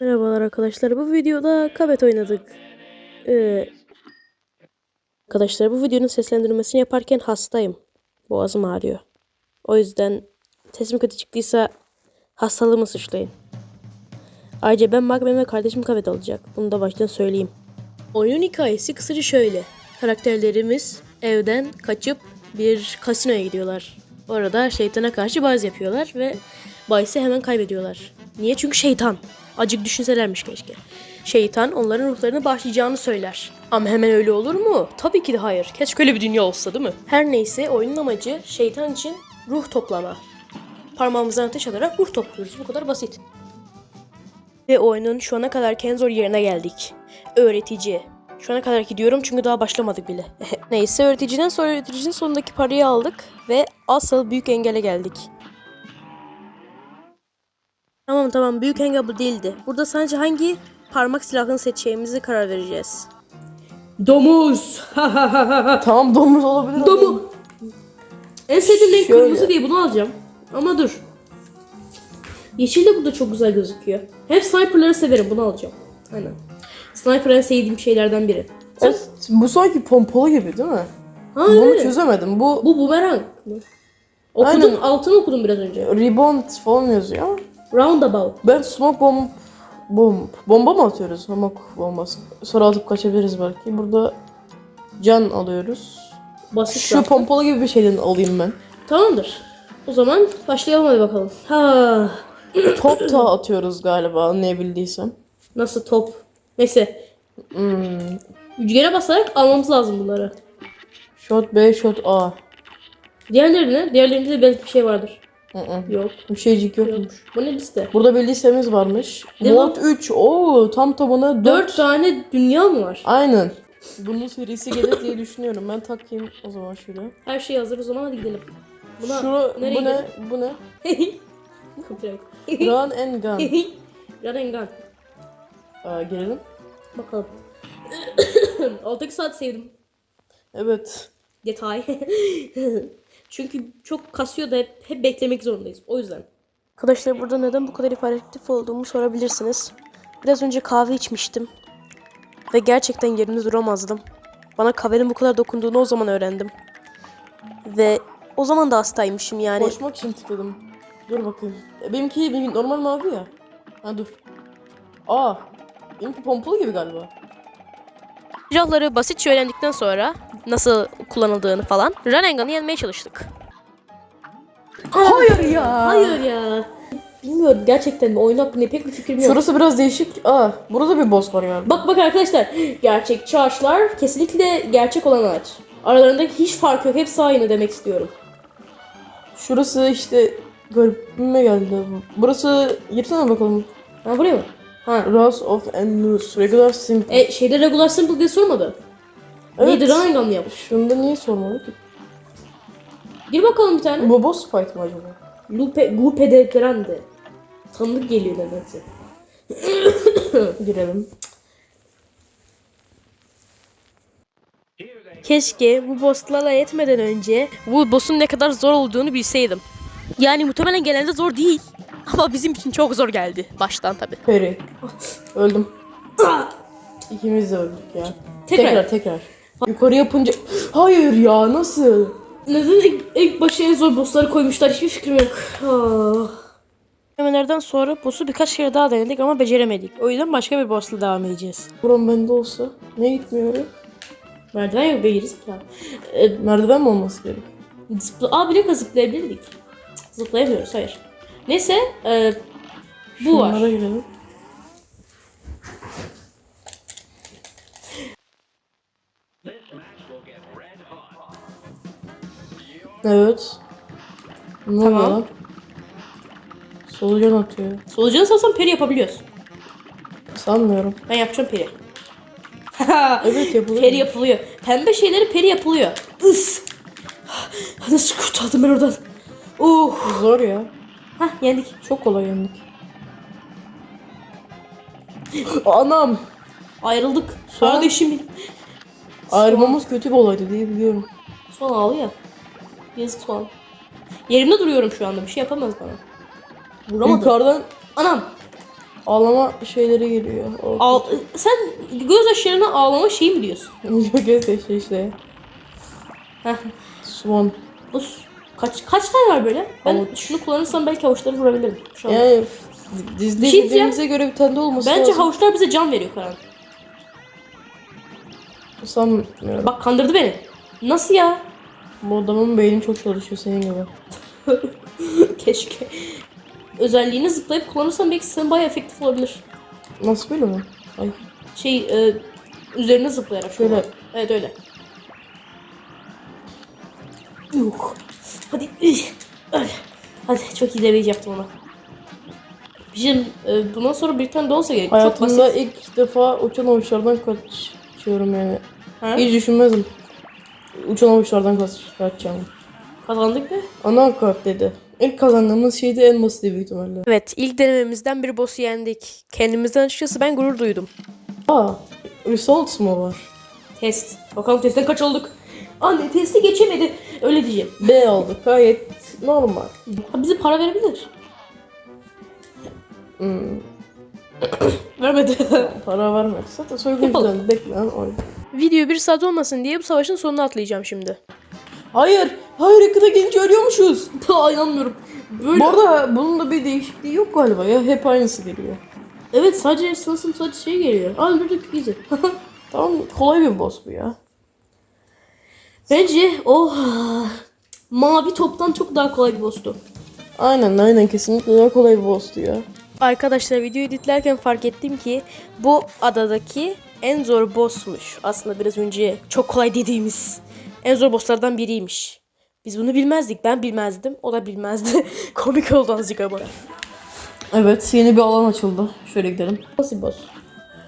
Merhabalar arkadaşlar. Bu videoda Kabet oynadık. Ee, arkadaşlar bu videonun seslendirmesini yaparken hastayım. Boğazım ağrıyor. O yüzden sesim kötü çıktıysa hastalığımı suçlayın. Ayrıca ben Magmen ve kardeşim Kabet olacak. Bunu da baştan söyleyeyim. Oyunun hikayesi kısaca şöyle. Karakterlerimiz evden kaçıp bir kasinoya gidiyorlar. Orada şeytana karşı bahis yapıyorlar ve bahisi hemen kaybediyorlar. Niye? Çünkü şeytan. Acık düşünselermiş keşke. Şeytan onların ruhlarını bağışlayacağını söyler. Ama hemen öyle olur mu? Tabii ki de hayır. Keşke öyle bir dünya olsa değil mi? Her neyse oyunun amacı şeytan için ruh toplama. Parmağımızdan ateş alarak ruh topluyoruz. Bu kadar basit. Ve oyunun şu ana kadar en zor yerine geldik. Öğretici. Şu ana kadar gidiyorum çünkü daha başlamadık bile. Neyse öğreticiden sonra öğreticinin sonundaki parayı aldık ve asıl büyük engele geldik. Tamam tamam büyük engel bu değildi. Burada sadece hangi parmak silahını seçeceğimizi karar vereceğiz. Domuz. Tamam domuz olabilir. Domuz. En sevdiğim renk Şöyle. kırmızı diye bunu alacağım. Ama dur. Yeşil de burada çok güzel gözüküyor. Hep sniperları severim bunu alacağım. Aynen. Sniper en sevdiğim şeylerden biri. Evet, bu sanki pompalı gibi değil mi? Ha Bunu öyle. çözemedim. Bu Bu bumerang. Okudum, Aynen. altını okudum biraz önce. rebound falan yazıyor. Roundabout. Ben smoke bomb bomb bomba mı atıyoruz? Smoke bombası. Sonra atıp kaçabiliriz belki. Burada can alıyoruz. Basit Şu zaten. pompalı gibi bir şeyden alayım ben. Tamamdır. O zaman başlayalım hadi bakalım. Ha, Top da atıyoruz galiba anlayabildiysem. nasıl top? Neyse. Hmm. Üçgene basarak almamız lazım bunları. Shot B, shot A. Diğerleri ne? Diğerlerinde de belki bir şey vardır. Yok. Bir şeycik yokmuş. Yok. Bu ne liste? Burada bir listemiz varmış. Ne Mod 3. Oo tam tabana 4. Dört tane dünya mı var? Aynen. Bunun serisi gelir diye düşünüyorum. Ben takayım o zaman şuraya. Her şey hazır o zaman hadi gidelim. Buna Şura, bu ne? Bu ne? Copyright. Run and gun. Rarengan. Aa, gelelim. Bakalım. 6 saat sevdim. Evet. Detay. Çünkü çok kasıyor da hep, hep beklemek zorundayız. O yüzden. Arkadaşlar burada neden bu kadar hiperaktif olduğumu sorabilirsiniz. Biraz önce kahve içmiştim. Ve gerçekten yerimde duramazdım. Bana kahvenin bu kadar dokunduğunu o zaman öğrendim. Ve o zaman da hastaymışım yani. Koşmak için tıkladım. Dur bakayım. E, Benimki, benimki normal mavi ya. Ha dur. Aa. Benimki pompalı gibi galiba. Silahları basitçe öğrendikten sonra nasıl kullanıldığını falan Renengan'ı yenmeye çalıştık. Hayır ya. Hayır ya. Bilmiyorum gerçekten mi? Oyun hakkında pek bir fikrim yok. Şurası biraz değişik. Aa, burada bir boss var galiba. Bak bak arkadaşlar. Gerçekçi ağaçlar kesinlikle gerçek olan ağaç. Aralarındaki hiç fark yok. Hepsi aynı demek istiyorum. Şurası işte garibime geldi. Burası girsene bakalım. Ha buraya mı? Ha. Wrath of Endless. Regular Simple. E şeyde regular simple diye sormadı. Evet. Neydi mı yapmış? Şunda niye sormadı ki? Gir bakalım bir tane. Bu boss fight mı acaba? Lupe, Lupe de Grande. Tanıdık geliyor nedense. Girelim. Keşke bu bosslarla yetmeden önce bu boss'un ne kadar zor olduğunu bilseydim. Yani muhtemelen genelde zor değil. Ama bizim için çok zor geldi. Baştan tabi. Peri. Öldüm. İkimiz de öldük ya. Tekrar. Tekrar tekrar. Yukarı yapınca... Hayır ya nasıl? Neden ilk, ilk başa en zor bossları koymuşlar hiçbir fikrim yok. Ah. Denemelerden sonra boss'u birkaç kere daha denedik ama beceremedik. O yüzden başka bir boss'la devam edeceğiz. Buram bende olsa. Ne gitmiyor oraya? Merdiven yok be geri zıpla. E, Merdiven mi olması gerek? zıpla. Aa bir dakika zıplayabilirdik. Zıplayamıyoruz hayır. Neyse e, bu var. Şunlara girelim. Evet. Ne Tamam. oluyor? Solucan atıyor. Solucanı salsam peri yapabiliyoruz. Sanmıyorum. Ben yapacağım peri. Evet yapılıyor. Peri yapılıyor. Pembe şeyleri peri yapılıyor. Üf. Nasıl kurtardım ben oradan? Uh. Zor ya. Hah yendik. Çok kolay yendik. Anam. Ayrıldık. Sonra- Kardeşim benim. Ayrılmamız kötü bir olaydı diye biliyorum. Soğan ağlıyor. Yazık soğan. Yerimde duruyorum şu anda. Bir şey yapamaz bana. Vuramadım. Yukarıdan Anam. ağlama şeyleri geliyor. O Ağ- sen göz yaşlarına ağlama şeyi mi diyorsun? Göz yaşı işte. Heh. Swan. Bu s- kaç kaç tane var böyle? Ben Avuç. şunu kullanırsam belki havuçları vurabilirim. Şu an. Yani Bir şey izlediğimize göre bir tane de olması Bence lazım. havuçlar bize can veriyor Karan. Sanmıyorum. Bak kandırdı beni. Nasıl ya? Bu adamın beyni çok çalışıyor senin gibi. Keşke. Özelliğini zıplayıp kullanırsan belki sen bayağı efektif olabilir. Nasıl böyle mi? Ay. Şey e, üzerine zıplayarak. Şöyle. Evet öyle. Yuh. Hadi. Hadi çok iyi demeyi yaptım ona. Bizim e, bundan sonra bir tane de olsa gerek. Çok Hayatımda basit. ilk defa uçan avuçlardan kaçıyorum yani. Ha? Hiç düşünmezdim. Uçan avuçlardan kaç kaçacağım. Kazandık mı? Ana kart dedi. İlk kazandığımız şey de en basiti büyük ihtimalle. Evet ilk denememizden bir boss'u yendik. Kendimizden açıkçası ben gurur duydum. Aa, results mu var? Test. Bakalım testten kaç olduk? Anne testi geçemedi. Öyle diyeceğim. B aldık gayet normal. Ha, bize para verebilir. Hmm, Vermedi. para vermek. Zaten soyguncudan bekle lan oyun. Video bir saat olmasın diye bu savaşın sonuna atlayacağım şimdi. Hayır, hayır yakına gelince ölüyormuşuz. Daha inanmıyorum. Böyle. Bu arada bunun da bir değişikliği yok galiba ya. Hep aynısı geliyor. Evet sadece sanırsam sadece şey geliyor. Öldürdük easy. Tamam kolay bir boss bu ya. Bence o mavi toptan çok daha kolay bir boss'tu. Aynen aynen kesinlikle daha kolay bir boss'tu ya. Arkadaşlar videoyu editlerken fark ettim ki bu adadaki en zor boss'muş. Aslında biraz önce çok kolay dediğimiz en zor bosslardan biriymiş. Biz bunu bilmezdik. Ben bilmezdim. O da bilmezdi. Komik oldu azıcık ama. Evet yeni bir alan açıldı. Şöyle gidelim. Nasıl boss?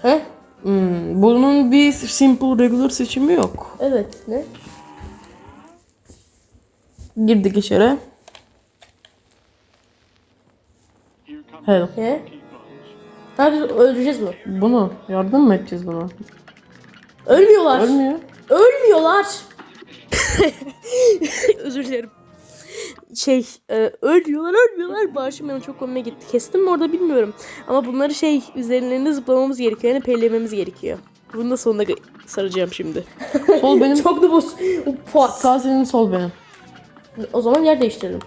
He? Hmm, bunun bir simple regular seçimi yok. Evet. Ne? Girdik içeri. Help. He? Biz öldüreceğiz mi? Bunu yardım mı edeceğiz buna? Ölmüyorlar. Ölmüyor. Ölmüyorlar. Özür dilerim. Şey, e, ölmüyorlar ölmüyorlar. Bağışım benim çok komime gitti. Kestim mi orada bilmiyorum. Ama bunları şey, üzerlerine zıplamamız gerekiyor. Yani pellememiz gerekiyor. Bunu da sonuna saracağım şimdi. Sol benim. Çok da boss. Puat. Sağ senin sol benim. O zaman yer değiştirelim.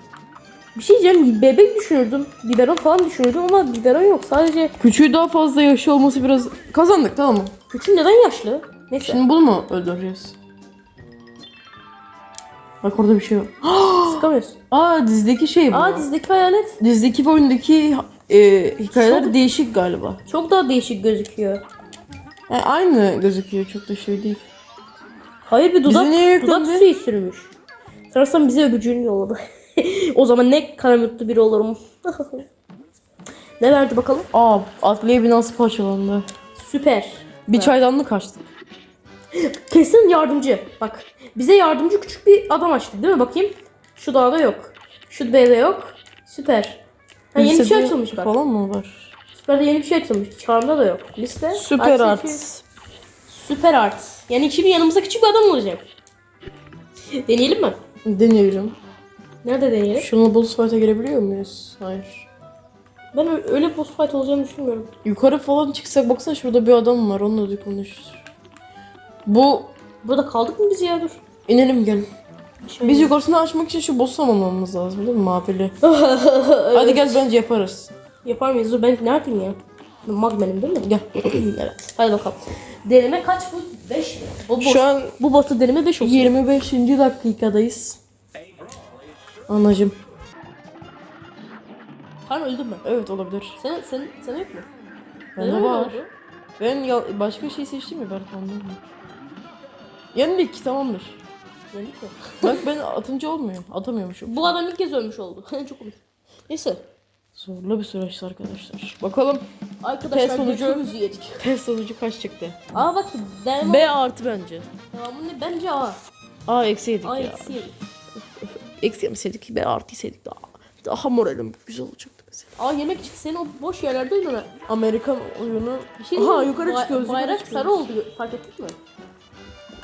Bir şey diyeceğim. Bebek düşünürdüm. Biberon falan düşünürdüm ama biberon yok. Sadece Küçüğü daha fazla yaşı olması biraz... Kazandık tamam mı? küçük neden yaşlı? Neyse. Şimdi bunu mu öldüreceğiz? Bak orada bir şey var. Sıkamıyoruz. Aa dizdeki şey bu. Aa dizdeki hayalet. Dizdeki ve oyundaki e, hikayeler değişik galiba. Çok daha değişik gözüküyor. Yani aynı gözüküyor çok da şey değil. Hayır bir dudak, dudak suyu sürmüş. Sanırsam bize öpücüğünü yolladı. o zaman ne kadar mutlu biri olurum. ne verdi bakalım? Aa adliye binası parçalandı. Süper. Bir çaydanlık açtık. Kesin yardımcı. Bak bize yardımcı küçük bir adam açtı değil mi? Bakayım. Şu dağda yok. Şu B'de yok. Süper. Ha, yeni bir şey açılmış bak. Falan mı var? Süper'de yeni bir şey açılmış. Charm'da da yok. Liste. Süper Art. Süper art. Yani şimdi yanımızda küçük bir adam olacak. Deneyelim mi? Deneyelim. Nerede deneyelim? Şununla boss fight'a girebiliyor muyuz? Hayır. Ben öyle boss fight olacağını düşünmüyorum. Yukarı falan çıksak baksana şurada bir adam var onunla da konuşuruz. Bu Burada kaldık mı biz ya dur. inelim gel. Şöyle. Biz yukarısını açmak için şu boss'u almamız lazım değil mi mavili? Hadi gel bence yaparız. Yapar mıyız? Dur ben neredeyim ya? Ben Magmen'im değil mi? Gel. evet. Hadi bakalım. Deneme kaç bu? 5 mi? Bu, boss, Şu an bu boss'ta deneme 5 olsun. 25. dakikadayız. Anacım. Tamam öldün mü? Evet olabilir. Sen, sen, sen yok mu? Bende Neden öyle var. oldu? Ben ya, başka şey seçtim mi Berk ondan mı? Yendik tamamdır. Yendik mi? Bak ben atınca olmuyor. Atamıyormuşum. Bu adam ilk kez ölmüş oldu. Çok komik. Neyse. Zorlu bir süreçti arkadaşlar. Bakalım Arkadaşlar Test sonucu- götümüzü yedik. test sonucu kaç çıktı? Aa bak deneme. B artı bence. Devamı ne? Bence A. A eksi yedik A ya. eksi yedik. Eksi yemeseydik B artı yeseydik daha. Daha moralim güzel olacaktı mesela. A yemek için senin o boş yerlerde ha. Amerikan oyunu. Bir şey Aha diyeyim mi? yukarı Ba- çıkıyoruz. yukarı Bayrak çıkıyoruz. sarı oldu fark ettin mi?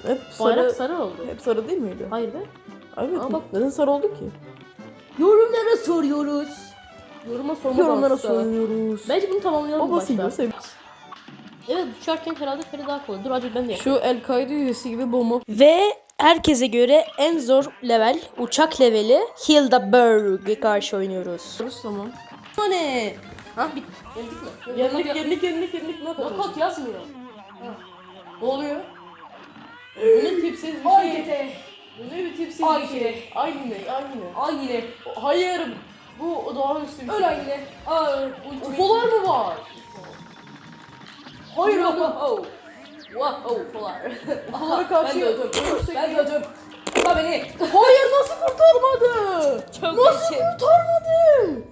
Hep Bayrak sarı. sarı oldu. Hep sarı değil miydi? Hayır be. Evet. Aa, bak. Neden sarı oldu ki? Yorumlara soruyoruz. Yoruma sorma Yorumlara dansı. soruyoruz. Bence bunu tamamlayalım Babası başta. gibi sev- Evet uçarken herhalde Feri daha kolay. Dur hadi ben de yapayım. Şu El Kaide üyesi gibi bomba. Ve herkese göre en zor level, uçak leveli Hildaberg'e karşı oynuyoruz. Tamam. Bu ne? Ha bit. Yendik mi? Yendik yendik yendik yendik. Ne Knockout yazmıyor. Ne oluyor? Bu ne tipsiz bir Ay şey. Bu ne bir tipsiz Ay bir şey. yine. Aynı aynı. Ay yine. Hayır. Bu daha üstü bir Öl şey. yine. Aa. UFO'lar mı var? Hayır oğlum. Oh. Wow, ufolar. UFO'lara karşı Ben de öldüm. Ben de öldüm. Kurtar beni. Hayır nasıl kurtarmadı? Çok Nasıl gerçek. kurtarmadı?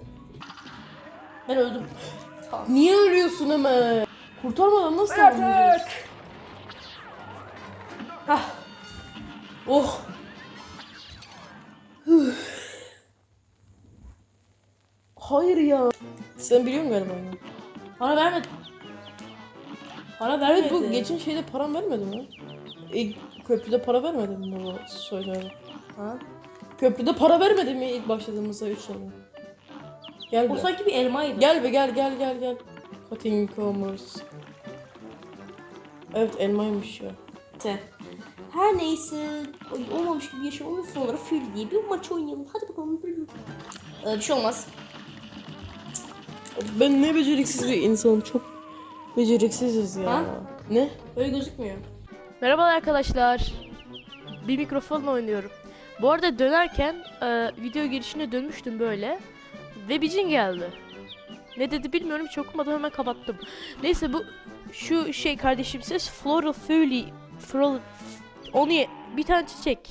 Ben öldüm. Niye ölüyorsun hemen? Kurtarmadan nasıl tamamlayacağız? Hah. Oh. Hayır ya. Sen biliyorsun galiba onu. Para vermedi. Para vermedi. Evet bu geçen şeyde param vermedi mi? İlk köprüde para vermedi mi baba söyledi. Ha? Köprüde para vermedi mi ilk başladığımızda 3 sene? Gel O be. sanki bir elmaydı. Gel be gel gel gel gel. Cutting commerce. Evet elmaymış ya. Neyse. Her neyse. Olmamış gibi yaşamamın sonra Fury diye bir maç oynayalım. Hadi bakalım. Ee, bir şey olmaz. Ben ne beceriksiz bir insanım çok beceriksiziz ya. Ha? Ne? Öyle gözükmüyor. Merhabalar arkadaşlar. Bir mikrofonla oynuyorum. Bu arada dönerken e, video girişine dönmüştüm böyle. Ve bir cin geldi. Ne dedi bilmiyorum hiç okumadan hemen kapattım. Neyse bu şu şey kardeşim ses Floral Fury Floral onu ye- bir tane çiçek.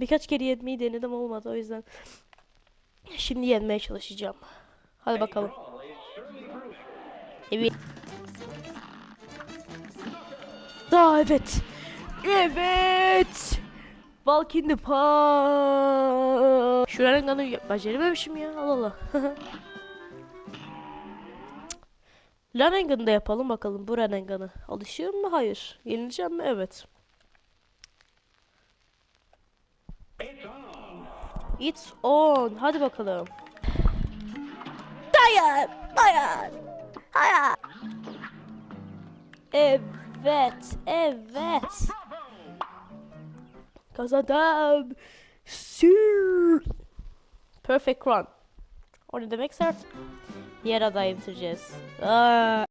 Birkaç kere yemeyi denedim olmadı o yüzden. Şimdi yenmeye çalışacağım. Hadi bakalım. Evet. Aa evet. Evet. Walk in the park. Şu Rengan'ı becerememişim ya. Allah Allah. Rengan'ı da yapalım bakalım bu Rengan'ı. Alışıyor mu? Hayır. Yenileceğim mi? Evet. It's on. Hadi bakalım. Dayan. Dayan. Hayır. Evet. Evet. Kazandım. Sür. Perfect run. O ne demek sert? Diğer adayı bitireceğiz. Aa.